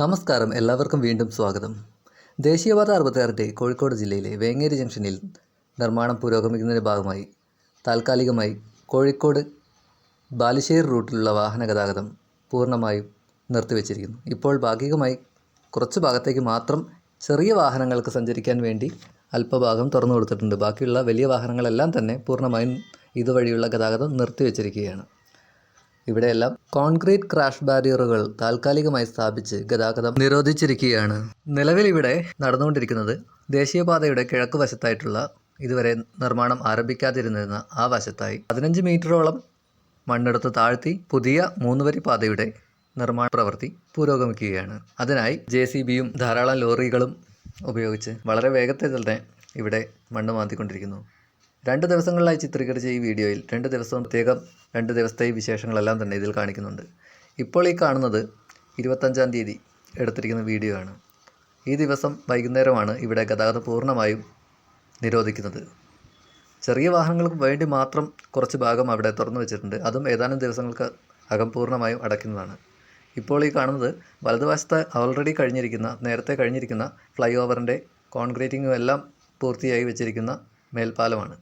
നമസ്കാരം. എല്ലാവർക്കും വീണ്ടും സ്വാഗതം. ദേശീയപാത അറുപത്തിയാറിന്റെ കോഴിക്കോട് ജില്ലയിലെ വേങ്ങേരി ജംഗ്ഷനിൽ നിർമ്മാണം പുരോഗമിക്കുന്നതിന്റെ ഭാഗമായി താൽക്കാലികമായി കോഴിക്കോട് ബാലുശ്ശേരി റൂട്ടിലുള്ള വാഹന ഗതാഗതം പൂർണമായും നിർത്തിവെച്ചിരിക്കുന്നു. ഇപ്പോൾ ഭാഗികമായി കുറച്ച് ഭാഗത്തേക്ക് മാത്രം ചെറിയ വാഹനങ്ങൾക്ക് സഞ്ചരിക്കാൻ വേണ്ടി അല്പഭാഗം തുറന്നു കൊടുത്തിട്ടുണ്ട് ബാക്കിയുള്ള വലിയ വാഹനങ്ങളെല്ലാം തന്നെ പൂർണമായും ഇതുവഴിയുള്ള ഗതാഗതം നിർത്തിവെച്ചിരിക്കുകയാണ്. ഇവിടെയെല്ലാം കോൺക്രീറ്റ് ക്രാഷ് ബാരിയറുകൾ താൽക്കാലികമായി സ്ഥാപിച്ച് ഗതാഗതം നിരോധിച്ചിരിക്കുകയാണ്. നിലവിൽ ഇവിടെ നടന്നുകൊണ്ടിരിക്കുന്നത് ദേശീയപാതയുടെ കിഴക്ക് വശത്തായിട്ടുള്ള ഇതുവരെ നിർമ്മാണം ആരംഭിക്കാതിരുന്നിരുന്ന ആ വശത്തായി പതിനഞ്ച് മീറ്ററോളം മണ്ണെടുത്ത് താഴ്ത്തി പുതിയ മൂന്നുവരി പാതയുടെ നിർമ്മാണ പ്രവൃത്തി പുരോഗമിക്കുകയാണ്. അതിനായി ജെ സി ബിയും ധാരാളം ലോറികളും ഉപയോഗിച്ച് വളരെ വേഗത്തിൽ തന്നെ ഇവിടെ മണ്ണ് മാന്തിക്കൊണ്ടിരിക്കുന്നു. രണ്ട് ദിവസങ്ങളിലായി ചിത്രീകരിച്ച ഈ വീഡിയോയിൽ രണ്ട് ദിവസവും പ്രത്യേകം രണ്ട് ദിവസത്തെ വിശേഷങ്ങളെല്ലാം തന്നെ ഇതിൽ കാണിക്കുന്നുണ്ട്. ഇപ്പോൾ ഈ കാണുന്നത് ഇരുപത്തഞ്ചാം തീയതി എടുത്തിരിക്കുന്ന വീഡിയോ ആണ്. ഈ ദിവസം വൈകുന്നേരമാണ് ഇവിടെ ഗതാഗതം പൂർണമായും നിരോധിക്കുന്നത്. ചെറിയ വാഹനങ്ങൾക്ക് വേണ്ടി മാത്രം കുറച്ച് ഭാഗം അവിടെ തുറന്നു വെച്ചിട്ടുണ്ട്. അതും ഏതാനും ദിവസങ്ങൾക്ക് അകം പൂർണമായും അടയ്ക്കുന്നതാണ്. ഇപ്പോൾ ഈ കാണുന്നത് വലതുവശത്ത് ഓൾറെഡി കഴിഞ്ഞിരിക്കുന്ന നേരത്തെ കഴിഞ്ഞിരിക്കുന്ന ഫ്ലൈ ഓവറിന്റെ കോൺക്രീറ്റിങ്ങും എല്ലാം പൂർത്തിയായി വെച്ചിരിക്കുന്ന മേൽപ്പാലമാണ്.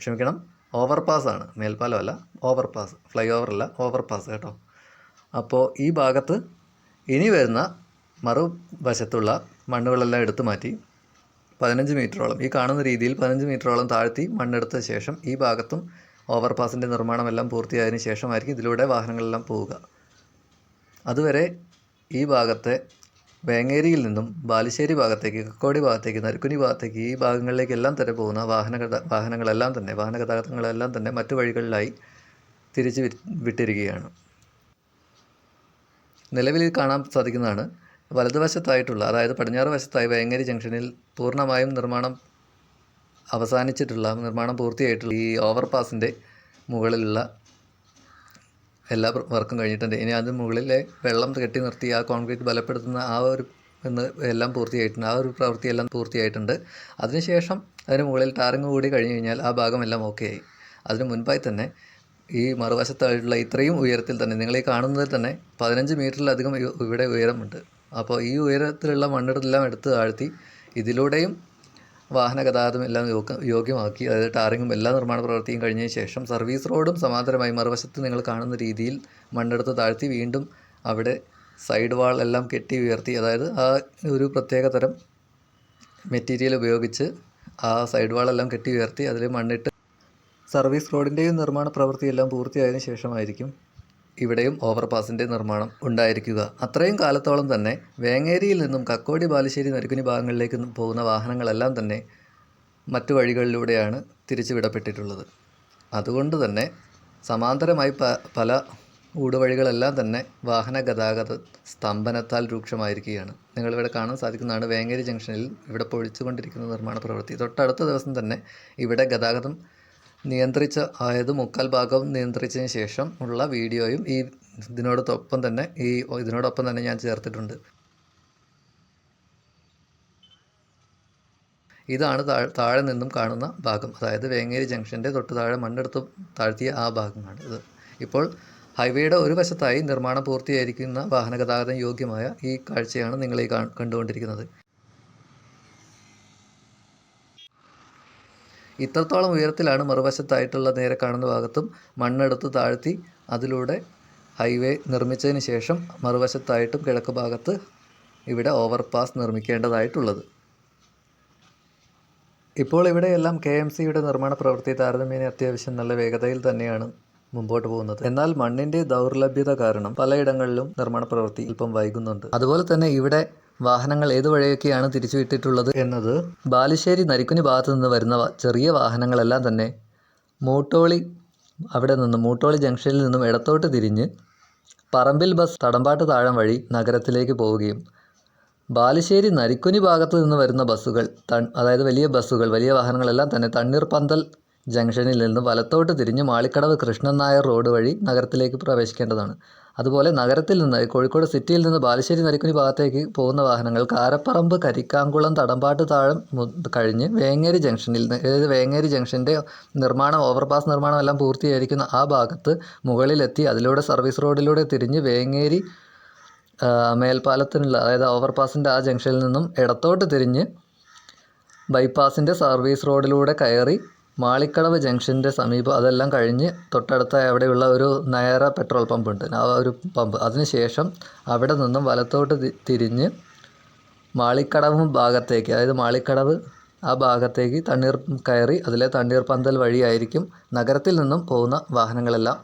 ക്ഷമിക്കണം. ഓവർ ആണ്. മേൽപ്പാലമല്ല ഓവർ പാസ് ഫ്ലൈ ഓവറല്ല ഓവർ പാസ് കേട്ടോ. അപ്പോൾ ഈ ഭാഗത്ത് ഇനി വരുന്ന മറുവശത്തുള്ള മണ്ണുകളെല്ലാം എടുത്തു മാറ്റി പതിനഞ്ച് മീറ്ററോളം. ഈ കാണുന്ന രീതിയിൽ പതിനഞ്ച് മീറ്ററോളം താഴ്ത്തി മണ്ണെടുത്ത ശേഷം ഈ ഭാഗത്തും ഓവർ പാസിന്റെ നിർമ്മാണമെല്ലാം പൂർത്തിയായതിനു ശേഷമായിരിക്കും ഇതിലൂടെ വാഹനങ്ങളെല്ലാം പോവുക. അതുവരെ ഈ ഭാഗത്തെ വേങ്ങേരിയിൽ നിന്നും ബാലുശ്ശേരി ഭാഗത്തേക്ക് കക്കോടി ഭാഗത്തേക്ക് നരുക്കുനി ഭാഗത്തേക്ക് ഈ ഭാഗങ്ങളിലേക്കെല്ലാം തന്നെ പോകുന്ന വാഹന വാഹനങ്ങളെല്ലാം തന്നെ വാഹന ഗതാഗതങ്ങളെല്ലാം തന്നെ മറ്റു വഴികളിലായി തിരിച്ച് വിട്ടിരിക്കുകയാണ്. നിലവിൽ കാണാൻ സാധിക്കുന്നതാണ്. വലതുവശത്തായിട്ടുള്ള അതായത് പടിഞ്ഞാറ് വശത്തായി വേങ്ങേരി ജംഗ്ഷനിൽ പൂർണമായും നിർമ്മാണം അവസാനിച്ചിട്ടുള്ള നിർമ്മാണം പൂർത്തിയായിട്ടുള്ള ഈ ഓവർപാസിന്റെ മുകളിലുള്ള എല്ലാ വർക്കും കഴിഞ്ഞിട്ടുണ്ട്. ഇനി അതിന് മുകളിലെ വെള്ളം കെട്ടി നിർത്തി ആ കോൺക്രീറ്റ് ബലപ്പെടുത്തുന്ന ആ ഒരു എന്ന് എല്ലാം പൂർത്തിയായിട്ടുണ്ട്. ആ ഒരു പ്രവൃത്തിയെല്ലാം പൂർത്തിയായിട്ടുണ്ട്. അതിനുശേഷം അതിന് മുകളിൽ ടാറിങ് കൂടി കഴിഞ്ഞ് കഴിഞ്ഞാൽ ആ ഭാഗം എല്ലാം ഓക്കെ ആയി. അതിന് മുൻപായി തന്നെ ഈ മറുവശത്തായിട്ടുള്ള ഇത്രയും ഉയരത്തിൽ തന്നെ നിങ്ങൾ ഈ കാണുന്നതിൽ തന്നെ പതിനഞ്ച് മീറ്ററിലധികം ഇവിടെ ഉയരമുണ്ട്. അപ്പോൾ ഈ ഉയരത്തിലുള്ള മണ്ണെടുത്തെല്ലാം എടുത്ത് താഴ്ത്തി ഇതിലൂടെയും വാഹന ഗതാഗതം എല്ലാം യോഗ്യ യോഗ്യമാക്കി അതായത് ടാറിങ്ങും എല്ലാ നിർമ്മാണ പ്രവൃത്തിയും കഴിഞ്ഞതിന് ശേഷം സർവീസ് റോഡും സമാന്തരമായി മറുവശത്ത് നിങ്ങൾ കാണുന്ന രീതിയിൽ മണ്ണെടുത്ത് താഴ്ത്തി വീണ്ടും അവിടെ സൈഡ് വാൾ എല്ലാം കെട്ടി ഉയർത്തി അതായത് ആ ഒരു പ്രത്യേക തരം മെറ്റീരിയൽ ഉപയോഗിച്ച് ആ സൈഡ് വാൾ എല്ലാം കെട്ടി ഉയർത്തി അതിൽ മണ്ണിട്ട് സർവീസ് റോഡിന്റെയും നിർമ്മാണ പ്രവൃത്തിയെല്ലാം പൂർത്തിയായതിനു ശേഷമായിരിക്കും ഇവിടെയും ഓവർപാസിന്റെ നിർമ്മാണം ഉണ്ടായിരിക്കുക. അത്രയും കാലത്തോളം തന്നെ വേങ്ങേരിയിൽ നിന്നും കക്കോടി ബാലുശ്ശേരി നരുക്കുനി ഭാഗങ്ങളിലേക്ക് പോകുന്ന വാഹനങ്ങളെല്ലാം തന്നെ മറ്റു വഴികളിലൂടെയാണ് തിരിച്ചുവിടപ്പെട്ടിട്ടുള്ളത്. അതുകൊണ്ട് തന്നെ സമാന്തരമായി പ പല ഊടുവഴികളെല്ലാം തന്നെ വാഹന ഗതാഗത സ്തംഭനത്താൽ രൂക്ഷമായിരിക്കുകയാണ്. നിങ്ങളിവിടെ കാണാൻ സാധിക്കുന്നതാണ് വേങ്ങേരി ജംഗ്ഷനിൽ ഇവിടെ പൊഴിച്ചുകൊണ്ടിരിക്കുന്ന നിർമ്മാണ പ്രവൃത്തി. തൊട്ടടുത്ത ദിവസം തന്നെ ഇവിടെ ഗതാഗതം നിയന്ത്രിച്ച അതായത് മുക്കാൽ ഭാഗം നിയന്ത്രിച്ചതിന് ശേഷം ഉള്ള വീഡിയോയും ഈ ഇതിനോടൊപ്പം തന്നെ ഈ ഇതിനോടൊപ്പം തന്നെ ഞാൻ ചേർത്തിട്ടുണ്ട്. ഇതാണ് താഴെ നിന്നും കാണുന്ന ഭാഗം. അതായത് വേങ്ങേരി ജംഗ്ഷന്റെ തൊട്ട് താഴെ മണ്ണെടുത്ത് താഴ്ത്തിയ ആ ഭാഗമാണ് ഇത്. ഇപ്പോൾ ഹൈവേയുടെ ഒരു വശത്തായി നിർമ്മാണം പൂർത്തിയായിരിക്കുന്ന വാഹന ഗതാഗതം യോഗ്യമായ ഈ കാഴ്ചയാണ് നിങ്ങൾ ഈ കണ്ടുകൊണ്ടിരിക്കുന്നത്. ഇത്രത്തോളം ഉയരത്തിലാണ് മറുവശത്തായിട്ടുള്ള നേരെ കാണുന്ന ഭാഗത്തും മണ്ണെടുത്ത് താഴ്ത്തി അതിലൂടെ ഹൈവേ നിർമ്മിച്ചതിന് ശേഷം മറുവശത്തായിട്ടും കിഴക്ക് ഭാഗത്ത് ഇവിടെ ഓവർപാസ് നിർമ്മിക്കേണ്ടതായിട്ടുള്ളത്. ഇപ്പോൾ ഇവിടെയെല്ലാം കെ എം സിയുടെ നിർമ്മാണ പ്രവൃത്തി താരതമ്യേന അത്യാവശ്യം നല്ല വേഗതയിൽ തന്നെയാണ് മുമ്പോട്ട് പോകുന്നത്. എന്നാൽ മണ്ണിന്റെ ദൗർലഭ്യത കാരണം പലയിടങ്ങളിലും നിർമ്മാണ പ്രവൃത്തി അല്പം വൈകുന്നുണ്ട്. അതുപോലെ തന്നെ ഇവിടെ വാഹനങ്ങൾ ഏതു വഴിയൊക്കെയാണ് തിരിച്ചുവിട്ടിട്ടുള്ളത്? എന്നത് ബാലുശ്ശേരി നരിക്കുനി ഭാഗത്തു നിന്ന് വരുന്ന ചെറിയ വാഹനങ്ങളെല്ലാം തന്നെ മൂട്ടോളി അവിടെ നിന്നും മൂട്ടോളി ജംഗ്ഷനിൽ നിന്നും ഇടത്തോട്ട് തിരിഞ്ഞ് പറമ്പിൽ ബസ് തടമ്പാട്ട് താഴം വഴി നഗരത്തിലേക്ക് പോവുകയും ബാലുശ്ശേരി നരിക്കുനി ഭാഗത്ത് നിന്ന് വരുന്ന ബസ്സുകൾ തൺ അതായത് വലിയ ബസ്സുകൾ വലിയ വാഹനങ്ങളെല്ലാം തന്നെ തണ്ണീർപ്പന്തൽ ജംഗ്ഷനിൽ നിന്ന് വലത്തോട്ട് തിരിഞ്ഞ് മാളിക്കടവ് കൃഷ്ണൻ നായർ റോഡ് വഴി നഗരത്തിലേക്ക് പ്രവേശിക്കേണ്ടതാണ്. അതുപോലെ നഗരത്തിൽ നിന്ന് കോഴിക്കോട് സിറ്റിയിൽ നിന്ന് ബാലുശ്ശേരി നരിക്കുനി ഭാഗത്തേക്ക് പോകുന്ന വാഹനങ്ങൾ കാരപ്പറമ്പ് കരിക്കാംകുളം തടമ്പാട്ട് താഴം കഴിഞ്ഞ് വേങ്ങേരി ജംഗ്ഷനിൽ അതായത് വേങ്ങേരി ജംഗ്ഷന്റെ നിർമ്മാണം ഓവർപാസ് നിർമ്മാണം എല്ലാം പൂർത്തീകരിക്കുന്ന ആ ഭാഗത്ത് മുകളിലെത്തി അതിലൂടെ സർവീസ് റോഡിലൂടെ തിരിഞ്ഞ് വേങ്ങേരി മേൽപ്പാലത്തിനുള്ള അതായത് ഓവർപാസിന്റെ ആ ജംഗ്ഷനിൽ നിന്നും ഇടത്തോട്ട് തിരിഞ്ഞ് ബൈപ്പാസിന്റെ സർവീസ് റോഡിലൂടെ കയറി മാളിക്കടവ് ജംഗ്ഷന്റെ സമീപം അതെല്ലാം കഴിഞ്ഞ് തൊട്ടടുത്ത അവിടെയുള്ള ഒരു നയറ പെട്രോൾ പമ്പ് ഉണ്ട്. ആ ഒരു പമ്പ്. അതിനുശേഷം അവിടെ നിന്നും വലത്തോട്ട് തിരിഞ്ഞ് മാളിക്കടവ് ഭാഗത്തേക്ക് അതായത് മാളിക്കടവ് ആ ഭാഗത്തേക്ക് തണ്ണീർ കയറി അതിലെ തണ്ണീർ പന്തൽ വഴിയായിരിക്കും നഗരത്തിൽ നിന്നും പോകുന്ന വാഹനങ്ങളെല്ലാം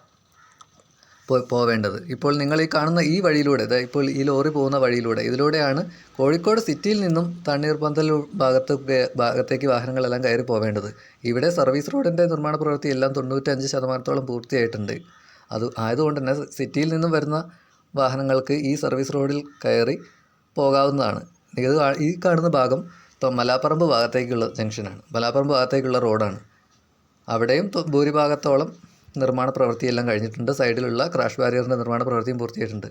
പോവേണ്ടത്. ഇപ്പോൾ നിങ്ങൾ ഈ കാണുന്ന ഈ വഴിയിലൂടെ അതായത് ഇപ്പോൾ ഈ ലോറി പോകുന്ന വഴിയിലൂടെ ഇതിലൂടെയാണ് കോഴിക്കോട് സിറ്റിയിൽ നിന്നും തണ്ണീർപന്തൽ ഭാഗത്ത് ഭാഗത്തേക്ക് വാഹനങ്ങളെല്ലാം കയറി പോവേണ്ടത്. ഇവിടെ സർവീസ് റോഡിന്റെ നിർമ്മാണ പ്രവൃത്തി എല്ലാം തൊണ്ണൂറ്റഞ്ച് ശതമാനത്തോളം പൂർത്തിയായിട്ടുണ്ട്. അത് ആയതുകൊണ്ട് തന്നെ സിറ്റിയിൽ നിന്നും വരുന്ന വാഹനങ്ങൾക്ക് ഈ സർവീസ് റോഡിൽ കയറി പോകാവുന്നതാണ്. ഇത് ഈ കാണുന്ന ഭാഗം മലാപ്പറമ്പ് ഭാഗത്തേക്കുള്ള ജംഗ്ഷനാണ്. മലാപ്പറമ്പ് ഭാഗത്തേക്കുള്ള റോഡാണ്. അവിടെയും ഭൂരിഭാഗത്തോളം നിർമ്മാണ പ്രവൃത്തിയെല്ലാം കഴിഞ്ഞിട്ടുണ്ട്. സൈഡിലുള്ള ക്രാഷ് ബാരിയറിന്റെ നിർമ്മാണ പ്രവൃത്തിയും പൂർത്തിയായിട്ടുണ്ട്.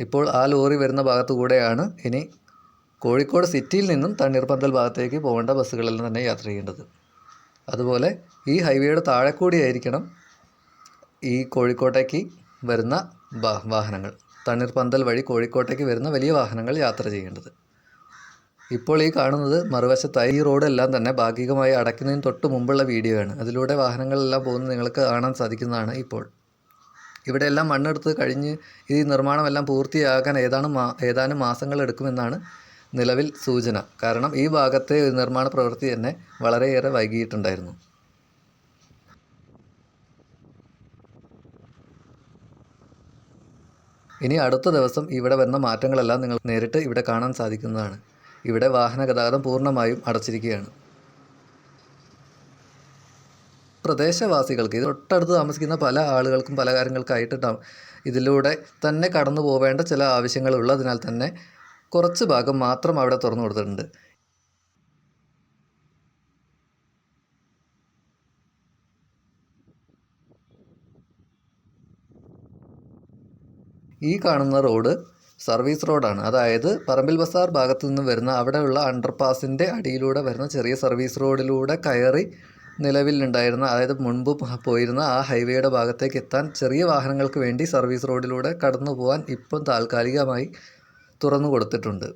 ഇപ്പോൾ ആ ലോറി വരുന്ന ഭാഗത്തു കൂടെയാണ് ഇനി കോഴിക്കോട് സിറ്റിയിൽ നിന്നും തണ്ണീർപ്പന്തൽ ഭാഗത്തേക്ക് പോകേണ്ട ബസ്സുകളെല്ലാം തന്നെ യാത്ര ചെയ്യേണ്ടത്. അതുപോലെ ഈ ഹൈവേയുടെ താഴെ കൂടിയായിരിക്കണം ഈ കോഴിക്കോട്ടേക്ക് വരുന്ന വാഹനങ്ങൾ. തണ്ണീർപ്പന്തൽ വഴി കോഴിക്കോട്ടേക്ക് വരുന്ന വലിയ വാഹനങ്ങൾ യാത്ര ചെയ്യേണ്ടത്. ഇപ്പോൾ ഈ കാണുന്നത് മറുവശത്തായി ഈ റോഡെല്ലാം തന്നെ ഭാഗികമായി അടയ്ക്കുന്നതിന് തൊട്ട് മുമ്പുള്ള വീഡിയോ ആണ് അതിലൂടെ വാഹനങ്ങളെല്ലാം പോകുന്നത് നിങ്ങൾക്ക് കാണാൻ സാധിക്കുന്നതാണ് ഇപ്പോൾ. ഇവിടെ എല്ലാം മണ്ണെടുത്ത് കഴിഞ്ഞ് ഈ നിർമ്മാണമെല്ലാം പൂർത്തിയാകാൻ ഏതാനും മാ ഏതാനും മാസങ്ങൾ എടുക്കുമെന്നാണ് നിലവിൽ സൂചന. കാരണം ഈ ഭാഗത്തെ നിർമ്മാണ പ്രവൃത്തി തന്നെ വളരെയേറെ വൈകിയിട്ടുണ്ടായിരുന്നു. ഇനി അടുത്ത ദിവസം ഇവിടെ വന്ന മാറ്റങ്ങളെല്ലാം നിങ്ങൾ നേരിട്ട് ഇവിടെ കാണാൻ സാധിക്കുന്നതാണ്. ഇവിടെ വാഹന ഗതാഗതം പൂർണമായും അടച്ചിരിക്കുകയാണ്. പ്രദേശവാസികൾക്ക് ഇത് തൊട്ടടുത്ത് താമസിക്കുന്ന പല ആളുകൾക്കും പല കാര്യങ്ങൾക്കായിട്ട് ഇതിലൂടെ തന്നെ കടന്നു പോവേണ്ട ചില ആവശ്യങ്ങളുള്ളതിനാൽ തന്നെ കുറച്ച് ഭാഗം മാത്രം അവിടെ തുറന്നു കൊടുത്തിട്ടുണ്ട്. ഈ കാണുന്ന റോഡ് സർവീസ് റോഡാണ്. അതായത് പറമ്പിൽ ബസാർ ഭാഗത്തു നിന്ന് വരുന്ന അവിടെയുള്ള അണ്ടർപാസിന്റെ അടിയിലൂടെ വരുന്ന ചെറിയ സർവീസ് റോഡിലൂടെ കയറി നിലവിലുണ്ടായിരുന്ന അതായത് മുൻപ് പോയിരുന്ന ആ ഹൈവേയുടെ ഭാഗത്തേക്ക് എത്താൻ ചെറിയ വാഹനങ്ങൾക്ക് വേണ്ടി സർവീസ് റോഡിലൂടെ കടന്നു പോകാൻ ഇപ്പം താൽക്കാലികമായി തുറന്നു കൊടുത്തിട്ടുണ്ട്.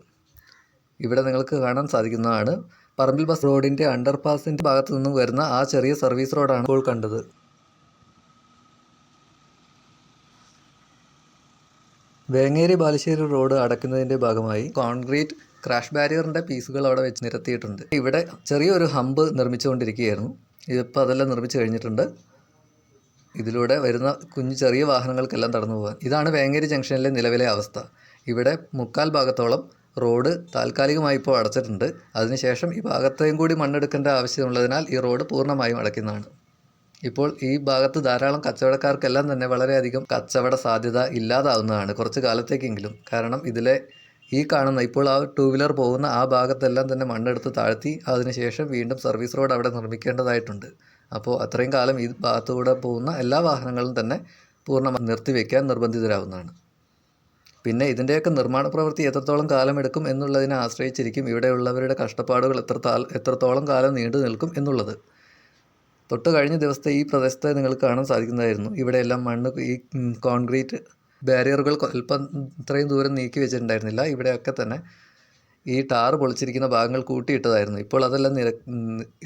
ഇവിടെ നിങ്ങൾക്ക് കാണാൻ സാധിക്കുന്നതാണ്. പറമ്പിൽ ബസ് റോഡിന്റെ അണ്ടർപാസിന്റെ ഭാഗത്തു നിന്നും വരുന്ന ആ ചെറിയ സർവീസ് റോഡാണ് ഇപ്പോൾ കണ്ടത്. വേങ്ങേരി ബാലുശ്ശേരി റോഡ് അടക്കുന്നതിന്റെ ഭാഗമായി കോൺക്രീറ്റ് ക്രാഷ് ബാരിയറിന്റെ പീസുകൾ അവിടെ വെച്ച് നിരത്തിയിട്ടുണ്ട്. ഇവിടെ ചെറിയൊരു ഹമ്പ് നിർമ്മിച്ചുകൊണ്ടിരിക്കുകയായിരുന്നു. ഇതിപ്പോൾ അതെല്ലാം നിർമ്മിച്ചു കഴിഞ്ഞിട്ടുണ്ട്. ഇതിലൂടെ വരുന്ന കുഞ്ഞു ചെറിയ വാഹനങ്ങൾക്കെല്ലാം കടന്നു പോകാൻ. ഇതാണ് വേങ്ങേരി ജംഗ്ഷനിലെ നിലവിലെ അവസ്ഥ. ഇവിടെ മുക്കാൽ ഭാഗത്തോളം റോഡ് താൽക്കാലികമായി ഇപ്പോൾ അടച്ചിട്ടുണ്ട്. അതിനുശേഷം ഈ ഭാഗത്തെയും കൂടി മണ്ണെടുക്കേണ്ട ആവശ്യമുള്ളതിനാൽ ഈ റോഡ് പൂർണമായും അടയ്ക്കുന്നതാണ്. ഇപ്പോൾ ഈ ഭാഗത്ത് ധാരാളം കച്ചവടക്കാർക്കെല്ലാം തന്നെ വളരെയധികം കച്ചവട സാധ്യത ഇല്ലാതാവുന്നതാണ് കുറച്ച് കാലത്തേക്കെങ്കിലും. കാരണം ഇതിലെ ഈ കാണുന്ന ഇപ്പോൾ ആ ടൂ വീലർ പോകുന്ന ആ ഭാഗത്തെല്ലാം തന്നെ മണ്ണെടുത്ത് താഴ്ത്തി അതിനുശേഷം വീണ്ടും സർവീസ് റോഡ് അവിടെ നിർമ്മിക്കേണ്ടതായിട്ടുണ്ട്. അപ്പോൾ അത്രയും കാലം ഈ ഭാഗത്തുകൂടെ പോകുന്ന എല്ലാ വാഹനങ്ങളും തന്നെ പൂർണമായി നിർത്തിവെക്കാൻ നിർബന്ധിതരാകുന്നതാണ് പിന്നെ ഇതിന്റെയൊക്കെ നിർമ്മാണ പ്രവൃത്തി എത്രത്തോളം കാലമെടുക്കും എന്നുള്ളതിനെ ആശ്രയിച്ചിരിക്കും ഇവിടെയുള്ളവരുടെ കഷ്ടപ്പാടുകൾ എത്ര എത്രത്തോളം കാലം നീണ്ടു നിൽക്കും എന്നുള്ളത്. തൊട്ട് കഴിഞ്ഞ ദിവസത്തെ ഈ പ്രദേശത്തെ നിങ്ങൾക്ക് കാണാൻ സാധിക്കുന്നതായിരുന്നു. ഇവിടെയെല്ലാം മണ്ണ് ഈ കോൺക്രീറ്റ് ബാരിയറുകൾ അല്പം ഇത്രയും ദൂരം നീക്കി വെച്ചിട്ടുണ്ടായിരുന്നില്ല. ഇവിടെയൊക്കെ തന്നെ ഈ ടാർ പൊളിച്ചിരിക്കുന്ന ഭാഗങ്ങൾ കൂട്ടിയിട്ടതായിരുന്നു. ഇപ്പോൾ അതെല്ലാം നിര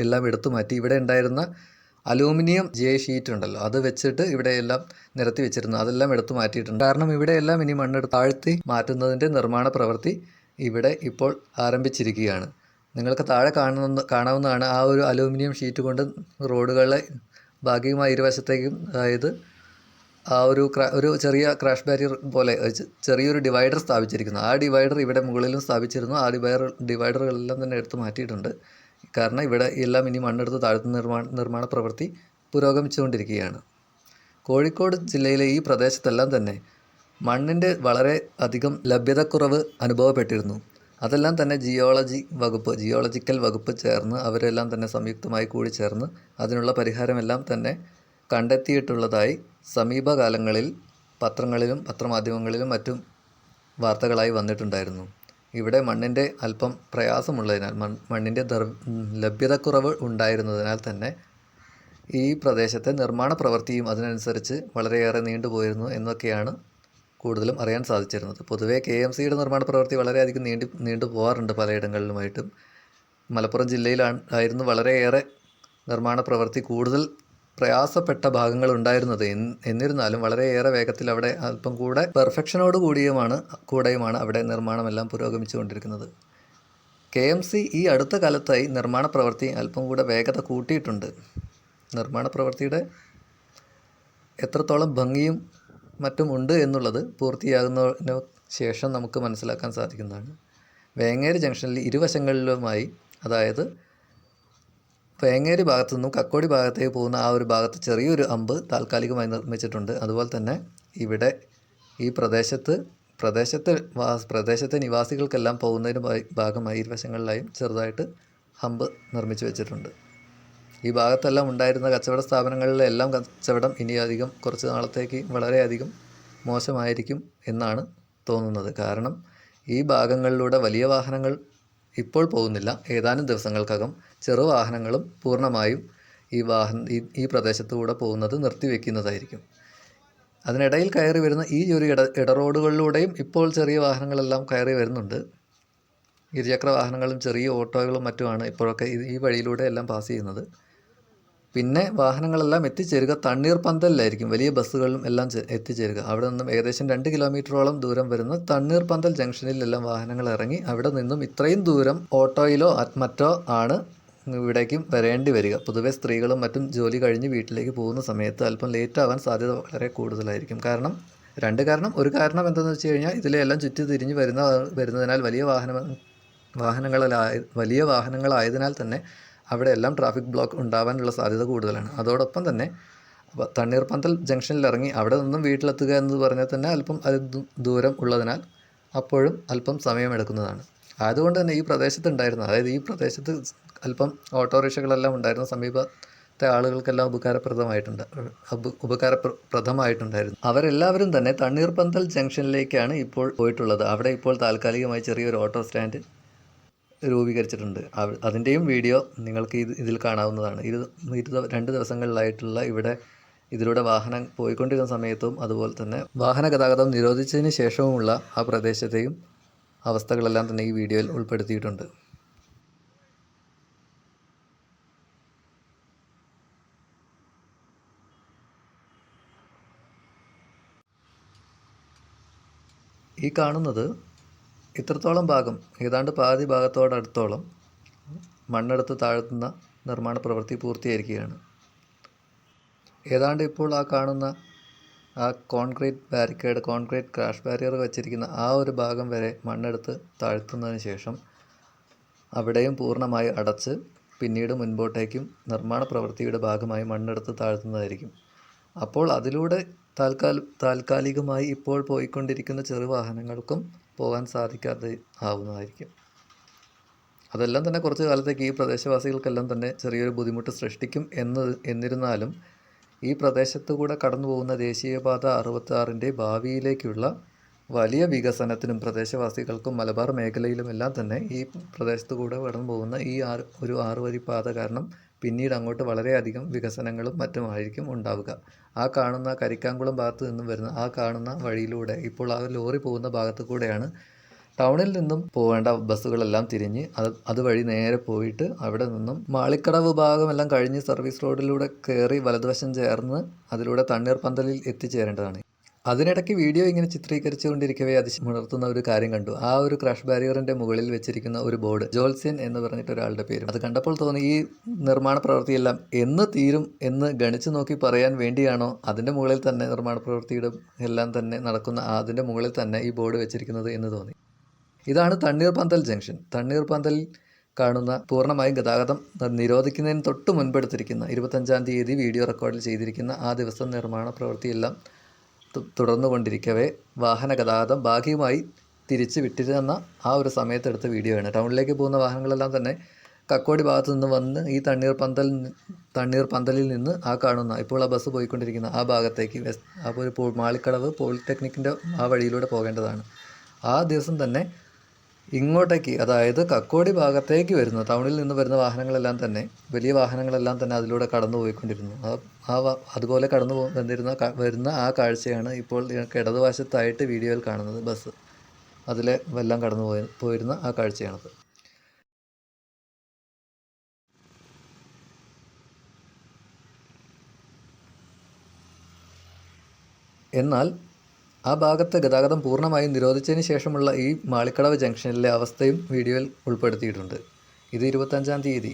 എല്ലാം എടുത്തു മാറ്റി. ഇവിടെ ഉണ്ടായിരുന്ന അലൂമിനിയം ജെ ഷീറ്റ് ഉണ്ടല്ലോ അത് വെച്ചിട്ട് ഇവിടെയെല്ലാം നിരത്തി വെച്ചിരുന്നു. അതെല്ലാം എടുത്തു മാറ്റിയിട്ടുണ്ട്. കാരണം ഇവിടെയെല്ലാം ഇനി മണ്ണെടുത്ത് താഴ്ത്തി മാറ്റുന്നതിന്റെ നിർമ്മാണ പ്രവൃത്തി ഇവിടെ ഇപ്പോൾ ആരംഭിച്ചിരിക്കുകയാണ്. നിങ്ങൾക്ക് താഴെ കാണുന്ന കാണാവുന്നതാണ് ആ ഒരു അലൂമിനിയം ഷീറ്റ് കൊണ്ട് റോഡുകളെ ഭാഗികമായി ഇരുവശത്തേക്കും അതായത് ആ ഒരു ഒരു ചെറിയ ക്രാഷ് ബാരിയർ പോലെ ചെറിയൊരു ഡിവൈഡർ സ്ഥാപിച്ചിരിക്കുന്നു. ആ ഡിവൈഡർ ഇവിടെ മുകളിലും സ്ഥാപിച്ചിരുന്നു. ആ ഡിവൈഡർ ഡിവൈഡറുകളെല്ലാം തന്നെ എടുത്ത് മാറ്റിയിട്ടുണ്ട്. കാരണം ഇവിടെ എല്ലാം ഇനി മണ്ണെടുത്ത് താഴ്ത്തുന്ന നിർമ്മാണ നിർമ്മാണ പ്രവൃത്തി പുരോഗമിച്ചുകൊണ്ടിരിക്കുകയാണ്. കോഴിക്കോട് ജില്ലയിലെ ഈ പ്രദേശത്തെല്ലാം തന്നെ മണ്ണിന്റെ വളരെ അധികം ലഭ്യതക്കുറവ് അനുഭവപ്പെട്ടിരുന്നു. അതെല്ലാം തന്നെ ജിയോളജി വകുപ്പ് ജിയോളജിക്കൽ വകുപ്പ് ചേർന്ന് അവരെല്ലാം തന്നെ സംയുക്തമായി കൂടി ചേർന്ന് അതിനുള്ള പരിഹാരമെല്ലാം തന്നെ കണ്ടെത്തിയിട്ടുള്ളതായി സമീപകാലങ്ങളിൽ പത്രങ്ങളിലും പത്രമാധ്യമങ്ങളിലും മറ്റും വാർത്തകളായി വന്നിട്ടുണ്ടായിരുന്നു. ഇവിടെ മണ്ണിന്റെ അല്പം പ്രയാസമുള്ളതിനാൽ മണ്ണിന്റെ ദർ ലഭ്യതക്കുറവ് ഉണ്ടായിരുന്നതിനാൽ തന്നെ ഈ പ്രദേശത്തെ നിർമ്മാണ പ്രവൃത്തിയും അതിനനുസരിച്ച് വളരെയേറെ നീണ്ടുപോയിരുന്നു എന്നൊക്കെയാണ് കൂടുതലും അറിയാൻ സാധിച്ചിരുന്നത്. പൊതുവേ കെ എം സിയുടെ നിർമ്മാണ പ്രവൃത്തി വളരെയധികം നീണ്ടി നീണ്ടു പോകാറുണ്ട് പലയിടങ്ങളിലുമായിട്ടും. മലപ്പുറം ജില്ലയിലാണ് ആയിരുന്നു വളരെയേറെ നിർമ്മാണ പ്രവൃത്തി കൂടുതൽ പ്രയാസപ്പെട്ട ഭാഗങ്ങൾ ഉണ്ടായിരുന്നത് എന്ന് എന്നിരുന്നാലും വളരെയേറെ വേഗത്തിൽ അവിടെ അല്പം കൂടെ പെർഫെക്ഷനോട് കൂടിയുമാണ് കൂടെയുമാണ് അവിടെ നിർമ്മാണമെല്ലാം പുരോഗമിച്ചുകൊണ്ടിരിക്കുന്നത്. കെ എം സി ഈ അടുത്ത കാലത്തായി നിർമ്മാണ പ്രവൃത്തി അല്പം കൂടെ വേഗത കൂട്ടിയിട്ടുണ്ട്. നിർമ്മാണ പ്രവൃത്തിയുടെ എത്രത്തോളം ഭംഗിയും മറ്റും ഉണ്ട് എന്നുള്ളത് പൂർത്തിയാകുന്നതിന് ശേഷം നമുക്ക് മനസ്സിലാക്കാൻ സാധിക്കുന്നതാണ്. വേങ്ങേരി ജംഗ്ഷനിൽ ഇരുവശങ്ങളിലുമായി അതായത് വേങ്ങേരി ഭാഗത്തു നിന്നും കക്കോടി ഭാഗത്തേക്ക് പോകുന്ന ആ ഒരു ഭാഗത്ത് ചെറിയൊരു അമ്പ് താൽക്കാലികമായി നിർമ്മിച്ചിട്ടുണ്ട്. അതുപോലെ തന്നെ ഇവിടെ ഈ പ്രദേശത്ത് പ്രദേശത്തെ വാ പ്രദേശത്തെ നിവാസികൾക്കെല്ലാം പോകുന്നതിന് ഭാഗമായി ഇരുവശങ്ങളിലായും ചെറുതായിട്ട് ഹമ്പ് നിർമ്മിച്ചു വെച്ചിട്ടുണ്ട്. ഈ ഭാഗത്തെല്ലാം ഉണ്ടായിരുന്ന കച്ചവട സ്ഥാപനങ്ങളിലെല്ലാം കച്ചവടം ഇനിയധികം കുറച്ച് നാളത്തേക്ക് വളരെയധികം മോശമായിരിക്കും എന്നാണ് തോന്നുന്നത്. കാരണം ഈ ഭാഗങ്ങളിലൂടെ വലിയ വാഹനങ്ങൾ ഇപ്പോൾ പോകുന്നില്ല. ഏതാനും ദിവസങ്ങൾക്കകം ചെറു വാഹനങ്ങളും പൂർണമായും ഈ വാഹന ഈ ഈ പ്രദേശത്തുകൂടെ പോകുന്നത് നിർത്തിവെക്കുന്നതായിരിക്കും. അതിനിടയിൽ കയറി വരുന്ന ഈ ഒരു ഇട ഇടറോഡുകളിലൂടെയും ഇപ്പോൾ ചെറിയ വാഹനങ്ങളെല്ലാം കയറി വരുന്നുണ്ട്. ഇരുചക്ര വാഹനങ്ങളും ചെറിയ ഓട്ടോകളും മറ്റുമാണ് ഇപ്പോഴൊക്കെ ഈ വഴിയിലൂടെ എല്ലാം പാസ് ചെയ്യുന്നത്. പിന്നെ വാഹനങ്ങളെല്ലാം എത്തിച്ചേരുക. തണ്ണീർ പന്തലിലായിരിക്കും. വലിയ ബസ്സുകളിലും എല്ലാം എത്തിച്ചേരുക. അവിടെ നിന്നും ഏകദേശം രണ്ട് കിലോമീറ്ററോളം ദൂരം വരുന്ന തണ്ണീർ പന്തൽ ജംഗ്ഷനിലെല്ലാം വാഹനങ്ങൾ ഇറങ്ങി അവിടെ നിന്നും ഇത്രയും ദൂരം ഓട്ടോയിലോ മറ്റോ ആണ് ഇവിടേക്കും വരേണ്ടി വരിക. പൊതുവേ സ്ത്രീകളും മറ്റും ജോലി കഴിഞ്ഞ് വീട്ടിലേക്ക് പോകുന്ന സമയത്ത് അല്പം ലേറ്റ് ആവാൻ സാധ്യത വളരെ കൂടുതലായിരിക്കും. കാരണം രണ്ട് കാരണം. ഒരു കാരണം എന്തെന്ന് വെച്ച് കഴിഞ്ഞാൽ ഇതിലെല്ലാം ചുറ്റി തിരിഞ്ഞ് വരുന്ന വരുന്നതിനാൽ വലിയ വാഹന വാഹനങ്ങളിലായ വലിയ വാഹനങ്ങളായതിനാൽ തന്നെ അവിടെ എല്ലാം ട്രാഫിക് ബ്ലോക്ക് ഉണ്ടാവാനുള്ള സാധ്യത കൂടുതലാണ്. അതോടൊപ്പം തന്നെ അപ്പോൾ തണ്ണീർപന്തൽ ജംഗ്ഷനിൽ ഇറങ്ങി അവിടെ നിന്നും വീട്ടിലെത്തുക എന്ന് പറഞ്ഞാൽ തന്നെ അല്പം അത് ദൂരം ഉള്ളതിനാൽ അപ്പോഴും അല്പം സമയമെടുക്കുന്നതാണ്. അതുകൊണ്ട് തന്നെ ഈ പ്രദേശത്ത് ഉണ്ടായിരുന്ന അതായത് ഈ പ്രദേശത്ത് അല്പം ഓട്ടോറിക്ഷകളെല്ലാം ഉണ്ടായിരുന്ന സമീപത്തെ ആളുകൾക്കെല്ലാം ഉപകാരപ്രദമായിട്ടുണ്ട് ഉപ- ഉപകാരപ്രദമായിട്ടുണ്ടായിരുന്നു. അവരെല്ലാവരും തന്നെ തണ്ണീർപ്പന്തൽ ജംഗ്ഷനിലേക്കാണ് ഇപ്പോൾ പോയിട്ടുള്ളത്. അവിടെ ഇപ്പോൾ താൽക്കാലികമായി ചെറിയൊരു ഓട്ടോ സ്റ്റാൻഡ് രൂപീകരിച്ചിട്ടുണ്ട്. അതിന്റെയും വീഡിയോ നിങ്ങൾക്ക് ഇത് ഇതിൽ കാണാവുന്നതാണ്. ഇത് ഇരു രണ്ട് ദിവസങ്ങളിലായിട്ടുള്ള ഇവിടെ ഇതിലൂടെ വാഹനം പോയിക്കൊണ്ടിരുന്ന സമയത്തും അതുപോലെ തന്നെ വാഹന ഗതാഗതം നിരോധിച്ചതിന് ശേഷവുമുള്ള ആ പ്രദേശത്തെയും അവസ്ഥകളെല്ലാം തന്നെ ഈ വീഡിയോയിൽ ഉൾപ്പെടുത്തിയിട്ടുണ്ട്. ഈ കാണുന്നത് ഇത്രത്തോളം ഭാഗം ഏതാണ്ട് പാതി ഭാഗത്തോടടുത്തോളം മണ്ണെടുത്ത് താഴ്ത്തുന്ന നിർമ്മാണ പ്രവൃത്തി പൂർത്തീകരിക്കുകയാണ് ഏതാണ്ട് ഇപ്പോൾ ആ കാണുന്ന ആ concrete barricade concrete crash barrier വെച്ചിരിക്കുന്ന ആ ഒരു ഭാഗം വരെ മണ്ണെടുത്ത് താഴ്ത്തുന്നതിന് ശേഷം അവിടെയും പൂർണമായി അടച്ച് പിന്നീട് മുൻപോട്ടേക്കും നിർമ്മാണ പ്രവൃത്തിയുടെ ഭാഗമായി മണ്ണെടുത്ത് താഴ്ത്തുന്നതായിരിക്കും. അപ്പോൾ അതിലൂടെ താൽക്കാൽ താൽക്കാലികമായി ഇപ്പോൾ പോയിക്കൊണ്ടിരിക്കുന്ന ചെറുവാഹനങ്ങൾക്കും പോകാൻ സാധിക്കാതെ ആവുന്നതായിരിക്കും. അതെല്ലാം തന്നെ കുറച്ച് കാലത്തേക്ക് ഈ പ്രദേശവാസികൾക്കെല്ലാം തന്നെ ചെറിയൊരു ബുദ്ധിമുട്ട് സൃഷ്ടിക്കും എന്ന് എന്നിരുന്നാലും ഈ പ്രദേശത്തു കൂടെ കടന്നു പോകുന്ന ദേശീയപാത അറുപത്താറിന്റെ ഭാവിയിലേക്കുള്ള വലിയ വികസനത്തിനും പ്രദേശവാസികൾക്കും മലബാർ മേഖലയിലുമെല്ലാം തന്നെ ഈ പ്രദേശത്തു കൂടെ കടന്നു പോകുന്ന ഈ ആറ് ഒരു ആറുവരി പാത കാരണം പിന്നീട് അങ്ങോട്ട് വളരെയധികം വികസനങ്ങളും മറ്റുമായിരിക്കും ഉണ്ടാവുക. ആ കാണുന്ന കരിക്കാംകുളം ഭാഗത്ത് നിന്നും വരുന്ന ആ കാണുന്ന വഴിയിലൂടെ ഇപ്പോൾ ആ ലോറി പോകുന്ന ഭാഗത്തു കൂടെയാണ് ടൗണിൽ നിന്നും പോകേണ്ട ബസ്സുകളെല്ലാം തിരിഞ്ഞ് അത് അതുവഴി നേരെ പോയിട്ട് അവിടെ നിന്നും മാളിക്കടവ് ഭാഗമെല്ലാം കഴിഞ്ഞ് സർവീസ് റോഡിലൂടെ കയറി വലതുവശം ചേർന്ന് അതിലൂടെ തണ്ണീർപന്തലിൽ എത്തിച്ചേരേണ്ടതാണ്. അതിനിടയ്ക്ക് വീഡിയോ ഇങ്ങനെ ചിത്രീകരിച്ചുകൊണ്ടിരിക്കവേ അതിശയമുണർത്തുന്ന ഒരു കാര്യം കണ്ടു. ആ ഒരു ക്രാഷ് ബാരിയറിന്റെ മുകളിൽ വെച്ചിരിക്കുന്ന ഒരു ബോർഡ് ജോൽസ്യൻ എന്ന് പറഞ്ഞിട്ട് ഒരാളുടെ പേര്. അത് കണ്ടപ്പോൾ തോന്നി ഈ നിർമ്മാണ പ്രവൃത്തിയെല്ലാം എന്ന് തീരും എന്ന് ഗണിച്ചു നോക്കി പറയാൻ വേണ്ടിയാണോ അതിന്റെ മുകളിൽ തന്നെ നിർമ്മാണ പ്രവൃത്തിയുടെ എല്ലാം തന്നെ നടക്കുന്ന അതിന്റെ മുകളിൽ തന്നെ ഈ ബോർഡ് വെച്ചിരിക്കുന്നത് എന്ന് തോന്നി. ഇതാണ് തണ്ണീർ തണ്ണീർപന്തൽ ജംഗ്ഷൻ. തണ്ണീർ പന്തൽ കാണുന്ന പൂർണമായും ഗതാഗതം നിരോധിക്കുന്നതിന് തൊട്ട് മുൻപെടുത്തിരിക്കുന്ന ഇരുപത്തഞ്ചാം തീയതി വീഡിയോ റെക്കോർഡിൽ ചെയ്തിരിക്കുന്ന ആ ദിവസം നിർമ്മാണ പ്രവൃത്തിയെല്ലാം തുടർന്നുകൊണ്ടിരിക്കവേ വാഹന ഗതാഗതം ഭാഗികമായി തിരിച്ച് വിട്ടിരുന്ന ആ ഒരു സമയത്തെടുത്ത വീഡിയോ ആണ് ടൗണിലേക്ക് പോകുന്ന വാഹനങ്ങളെല്ലാം തന്നെ കക്കോടി ഭാഗത്ത് നിന്ന് വന്ന് ഈ തണ്ണീർ പന്തൽ തണ്ണീർ പന്തലിൽ നിന്ന് ആ കാണുന്ന ഇപ്പോൾ ആ ബസ് പോയിക്കൊണ്ടിരിക്കുന്ന ആ ഭാഗത്തേക്ക് അപ്പോൾ ഒരു മാളിക്കടവ് പോളിടെക്നിക്കിന്റെ ആ വഴിയിലൂടെ പോകേണ്ടതാണ്. ആ ദിവസം തന്നെ ഇങ്ങോട്ടേക്ക് അതായത് കക്കോടി ഭാഗത്തേക്ക് വരുന്ന. ടൗണിൽ നിന്ന് വരുന്ന വാഹനങ്ങളെല്ലാം തന്നെ വലിയ വാഹനങ്ങളെല്ലാം തന്നെ അതിലൂടെ കടന്നു പോയിക്കൊണ്ടിരുന്നു ആ അതുപോലെ കടന്നു വന്നിരുന്ന വരുന്ന ആ കാഴ്ചയാണ് ഇപ്പോൾ ഇടതുവശത്തായിട്ട് വീഡിയോയിൽ കാണുന്നത് ബസ്. അതിലെ എല്ലാം കടന്നു പോയി പോയിരുന്ന ആ കാഴ്ചയാണത്. എന്നാൽ ആ ഭാഗത്ത് ഗതാഗതം പൂർണമായും നിരോധിച്ചതിന് ശേഷമുള്ള ഈ മാളിക്കടവ് ജംഗ്ഷനിലെ അവസ്ഥയും വീഡിയോയിൽ ഉൾപ്പെടുത്തിയിട്ടുണ്ട്. ഇത് ഇരുപത്തഞ്ചാം തീയതി.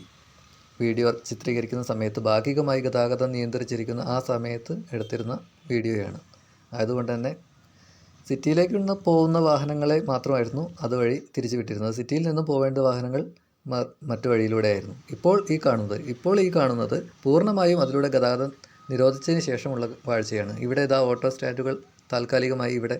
വീഡിയോ ചിത്രീകരിക്കുന്ന സമയത്ത് ഭാഗികമായി ഗതാഗതം നിയന്ത്രിച്ചിരിക്കുന്ന ആ സമയത്ത് എടുത്തിരുന്ന വീഡിയോയാണ്. അതുകൊണ്ട് തന്നെ സിറ്റിയിലേക്ക് നിന്ന് പോകുന്ന വാഹനങ്ങളെ മാത്രമായിരുന്നു അതുവഴി തിരിച്ചു വിട്ടിരുന്നത് സിറ്റിയിൽ നിന്ന് പോവേണ്ട വാഹനങ്ങൾ മറ്റു വഴിയിലൂടെയായിരുന്നു. ഇപ്പോൾ ഈ കാണുന്നത് ഇപ്പോൾ ഈ കാണുന്നത് പൂർണമായും അതിലൂടെ ഗതാഗതം നിരോധിച്ചതിന് ശേഷമുള്ള കാഴ്ചയാണ് ഇവിടെ ഇതാ ഓട്ടോ സ്റ്റാൻഡുകൾ താൽക്കാലികമായി ഇവിടെ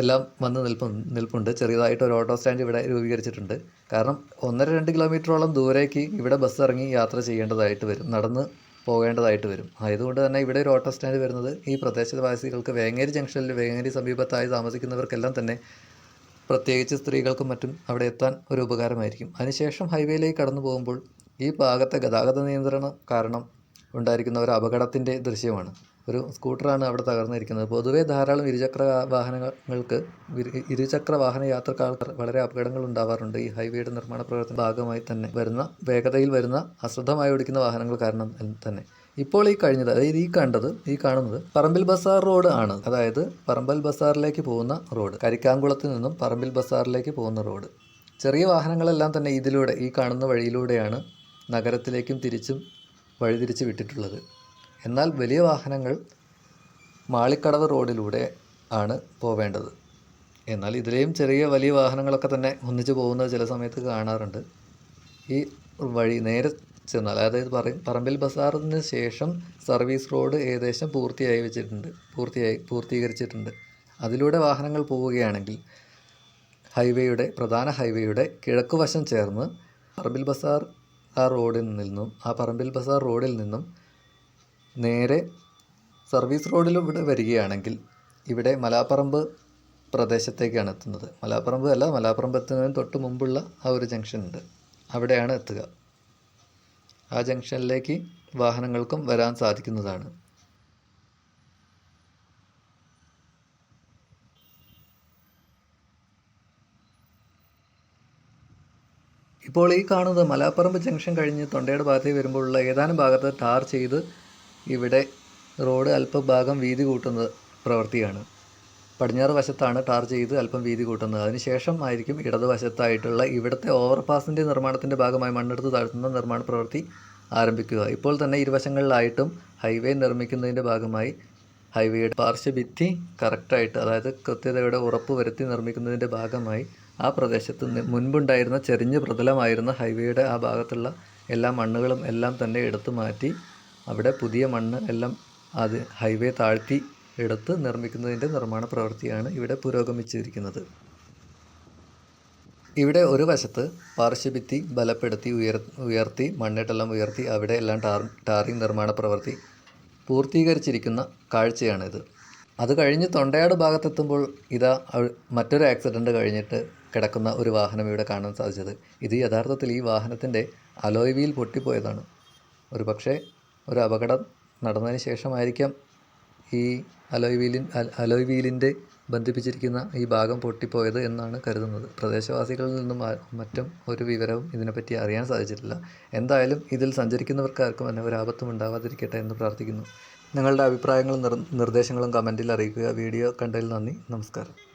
എല്ലാം വന്ന് നിൽപ്പു നിൽപ്പുണ്ട്. ചെറിയതായിട്ട് ഒരു ഓട്ടോ സ്റ്റാൻഡ് ഇവിടെ രൂപീകരിച്ചിട്ടുണ്ട്. കാരണം ഒന്നര രണ്ട് കിലോമീറ്ററോളം ദൂരേക്ക് ഇവിടെ ബസ് ഇറങ്ങി യാത്ര ചെയ്യേണ്ടതായിട്ട് വരും. നടന്ന് പോകേണ്ടതായിട്ട് വരും. ആയതുകൊണ്ട് തന്നെ ഇവിടെ ഒരു ഓട്ടോ സ്റ്റാൻഡ് വരുന്നത് ഈ പ്രദേശവാസികൾക്ക് വേങ്ങേരി ജംഗ്ഷനിൽ വേങ്ങേരി സമീപത്തായി താമസിക്കുന്നവർക്കെല്ലാം തന്നെ പ്രത്യേകിച്ച് സ്ത്രീകൾക്കും മറ്റും അവിടെ എത്താൻ ഒരു ഉപകാരമായിരിക്കും. അതിനുശേഷം ഹൈവേയിലേക്ക് കടന്നു പോകുമ്പോൾ ഈ ഭാഗത്തെ ഗതാഗത നിയന്ത്രണം കാരണം ഉണ്ടായിരിക്കുന്ന ഒരു അപകടത്തിന്റെ ദൃശ്യമാണ്. ഒരു സ്കൂട്ടറാണ് അവിടെ തകർന്നിരിക്കുന്നത്. പൊതുവേ ധാരാളം ഇരുചക്ര വാഹനങ്ങൾക്ക് ഇരു- ഇരുചക്ര വാഹന യാത്രക്കാർക്ക് വളരെ അപകടങ്ങൾ ഉണ്ടാവാറുണ്ട്. ഈ ഹൈവേയുടെ നിർമ്മാണ പ്രവർത്തന ഭാഗമായി തന്നെ വരുന്ന വേഗതയിൽ വരുന്ന അശ്രദ്ധമായി ഓടിക്കുന്ന വാഹനങ്ങൾ കാരണം തന്നെ. ഇപ്പോൾ ഈ കഴിഞ്ഞത് അതായത് ഈ കണ്ടത് ഈ കാണുന്നത് പറമ്പിൽ ബസാർ റോഡ് ആണ്. അതായത് പറമ്പൽ ബസാറിലേക്ക് പോകുന്ന റോഡ് കരിക്കാങ്കുളത്ത് നിന്നും പറമ്പിൽ ബസാറിലേക്ക് പോകുന്ന റോഡ്. ചെറിയ വാഹനങ്ങളെല്ലാം തന്നെ ഇതിലൂടെ ഈ കാണുന്ന വഴിയിലൂടെയാണ് നഗരത്തിലേക്കും തിരിച്ചും വഴിതിരിച്ച് വിട്ടിട്ടുള്ളത്. എന്നാൽ വലിയ വാഹനങ്ങൾ മാളിക്കടവ് റോഡിലൂടെ ആണ് പോവേണ്ടത്. എന്നാൽ ഇതിലെയും ചെറിയ വലിയ വാഹനങ്ങളൊക്കെ തന്നെ ഒന്നിച്ച് പോകുന്നത് ചില സമയത്ത് കാണാറുണ്ട്. ഈ വഴി നേരെ ചെന്നാൽ അതായത് പറ പറമ്പിൽ ബസാറിന് ശേഷം സർവീസ് റോഡ് ഏകദേശം പൂർത്തിയായി വെച്ചിട്ടുണ്ട് പൂർത്തിയായി പൂർത്തീകരിച്ചിട്ടുണ്ട്. അതിലൂടെ വാഹനങ്ങൾ പോവുകയാണെങ്കിൽ ഹൈവേയുടെ പ്രധാന ഹൈവേയുടെ കിഴക്കുവശം ചേർന്ന് പറമ്പിൽ ബസാർ ആ റോഡിൽ നിന്നും ആ പറമ്പിൽ ബസാർ റോഡിൽ നിന്നും നേരെ സർവീസ് റോഡിലൂടെ വരികയാണെങ്കിൽ ഇവിടെ മലാപ്പറമ്പ് പ്രദേശത്തേക്കാണ് എത്തുന്നത്. മലാപ്പറമ്പ് അല്ല മലാപ്പറമ്പ് എത്തുന്നതിന് തൊട്ട് മുമ്പുള്ള ആ ഒരു ജംഗ്ഷൻ ഉണ്ട്. അവിടെയാണ് എത്തുക. ആ ജംഗ്ഷനിലേക്ക് വാഹനങ്ങൾക്കും വരാൻ സാധിക്കുന്നതാണ്. ഇപ്പോൾ ഈ കാണുന്നത് മലാപ്പറമ്പ് ജംഗ്ഷൻ കഴിഞ്ഞ് തൊണ്ടയുടെ ഭാഗത്തേക്ക് വരുമ്പോഴുള്ള ഏതാനും ഭാഗത്ത് ടാർ ചെയ്ത് ഇവിടെ റോഡ് അല്പം ഭാഗം വീതി കൂട്ടുന്ന പ്രവൃത്തിയാണ്. പടിഞ്ഞാറ് വശത്താണ് ടാർ ചെയ്ത് അല്പം വീതി കൂട്ടുന്നത്. അതിനുശേഷം ആയിരിക്കും ഇടതുവശത്തായിട്ടുള്ള ഇവിടുത്തെ ഓവർപാസിന്റെ നിർമ്മാണത്തിന്റെ ഭാഗമായി മണ്ണെടുത്ത് താഴ്ത്തുന്ന നിർമ്മാണ പ്രവൃത്തി ആരംഭിക്കുക. ഇപ്പോൾ തന്നെ ഇരുവശങ്ങളിലായിട്ടും ഹൈവേ നിർമ്മിക്കുന്നതിന്റെ ഭാഗമായി ഹൈവേയുടെ പാർശ്വഭിത്തി കറക്റ്റായിട്ട് അതായത് കൃത്യതയുടെ ഉറപ്പ് വരുത്തി നിർമ്മിക്കുന്നതിന്റെ ഭാഗമായി ആ പ്രദേശത്ത് മുൻപുണ്ടായിരുന്ന ചെരിഞ്ഞ പ്രതലമായിരുന്ന ഹൈവേയുടെ ആ ഭാഗത്തുള്ള എല്ലാ മണ്ണുകളും എല്ലാം തന്നെ എടുത്തു മാറ്റി അവിടെ പുതിയ മണ്ണ് എല്ലാം അത് ഹൈവേ താഴ്ത്തി എടുത്ത് നിർമ്മിക്കുന്നതിന്റെ നിർമ്മാണ പ്രവൃത്തിയാണ് ഇവിടെ പുരോഗമിച്ചിരിക്കുന്നത്. ഇവിടെ ഒരു വശത്ത് പാർശ്വഭിത്തി ബലപ്പെടുത്തി ഉയർ ഉയർത്തി മണ്ണിട്ടെല്ലാം ഉയർത്തി അവിടെ എല്ലാം ടാർ ടാറിംഗ് നിർമ്മാണ പ്രവൃത്തി പൂർത്തീകരിച്ചിരിക്കുന്ന കാഴ്ചയാണിത്. അത് കഴിഞ്ഞ് തൊണ്ടയാട് ഭാഗത്തെത്തുമ്പോൾ ഇതാ മറ്റൊരു ആക്സിഡന്റ് കഴിഞ്ഞിട്ട് കിടക്കുന്ന ഒരു വാഹനം ഇവിടെ കാണാൻ സാധിച്ചത്. ഇത് യഥാർത്ഥത്തിൽ ഈ വാഹനത്തിന്റെ അലോയ് വീൽ പൊട്ടിപ്പോയതാണ്. ഒരു പക്ഷേ ഒരു അപകടം നടന്നതിന് ശേഷമായിരിക്കാം ഈ അലോയ് വീലിൻ അലോയ് വീലിന്റെ ബന്ധിപ്പിച്ചിരിക്കുന്ന ഈ ഭാഗം പൊട്ടിപ്പോയത് എന്നാണ് കരുതുന്നത്. പ്രദേശവാസികളിൽ നിന്നും മറ്റും ഒരു വിവരവും ഇതിനെപ്പറ്റി അറിയാൻ സാധിച്ചിട്ടില്ല. എന്തായാലും ഇതിൽ സഞ്ചരിക്കുന്നവർക്കാർക്കും തന്നെ ഒരു ആപത്തും ഉണ്ടാവാതിരിക്കട്ടെ എന്ന് പ്രാർത്ഥിക്കുന്നു. നിങ്ങളുടെ അഭിപ്രായങ്ങളും നിർ നിർദ്ദേശങ്ങളും കമന്റിൽ അറിയിക്കുക. വീഡിയോ കണ്ടതിൽ നന്ദി. നമസ്കാരം.